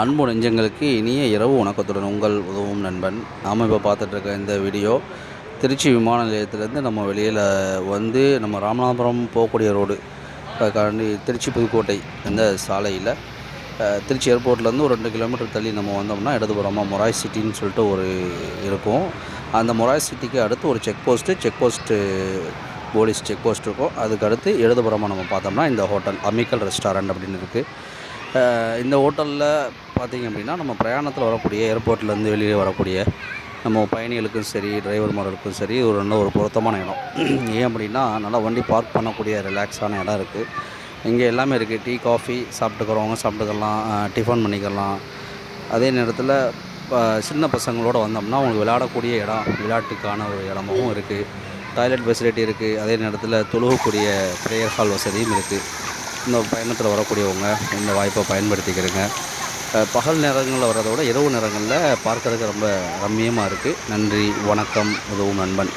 அன்பு நெஞ்சங்களுக்கு இனிய இரவு வணக்கத்துடன் உங்கள் உதவும் நண்பன். நாம் இப்போ பார்த்துட்ருக்க இந்த வீடியோ திருச்சி விமான நிலையத்திலேருந்து நம்ம வெளியில் வந்து நம்ம ராமநாதபுரம் போகக்கூடிய ரோடு கண்டி திருச்சி புதுக்கோட்டை இந்த சாலையில் திருச்சி ஏர்போர்ட்லேருந்து ஒரு ரெண்டு கிலோமீட்டர் தள்ளி நம்ம வந்தோம்னா இடதுபுறமாக மொராய் சிட்டின்னு சொல்லிட்டு ஒரு இருக்கும். அந்த மொராய் சிட்டிக்கு அடுத்து ஒரு check post check post police check post இருக்கும். அதுக்கு அடுத்து இடதுபுறமாக நம்ம பார்த்தோம்னா இந்த ஹோட்டல் அமிக்கல் ரெஸ்டாரண்ட் அப்படின்னு இருக்குது இந்த ஹோட்டலில் பார்த்திங்க அப்படின்னா நம்ம பிரயாணத்தில் வரக்கூடிய ஏர்போர்ட்லேருந்து வெளியே வரக்கூடிய நம்ம பயணிகளுக்கும் சரி டிரைவர்மார்களுக்கும் சரி ஒரு நல்ல ஒரு பொருத்தமான இடம். ஏன் அப்படின்னா நல்லா வண்டி பார்க் பண்ணக்கூடிய ரிலாக்ஸான இடம் இருக்குது இங்கே எல்லாமே இருக்குது டீ காஃபி சாப்பிட்டுக்கிறவங்க சாப்பிட்டுக்கலாம் டிஃபன் பண்ணிக்கலாம். அதே நேரத்தில் சின்ன பசங்களோடு வந்தோம்னா அவங்களுக்கு விளையாடக்கூடிய இடம் விளையாட்டுக்கான ஒரு இடமாகவும் இருக்குது டாய்லெட் ஃபெசிலிட்டி இருக்குது அதே நேரத்தில் தொழுகக்கூடிய ப்ரேயர் ஹால் வசதியும் இருக்குது இந்த பயணத்தில் வரக்கூடியவங்க இந்த வாய்ப்பை பயன்படுத்திக்கிறங்க. பகல் நேரங்களில் வர்றதை விட இரவு நேரங்களில் பார்க்கறதுக்கு ரொம்ப ரம்மியமாக இருக்குது நன்றி வணக்கம். உதவும் நண்பன்.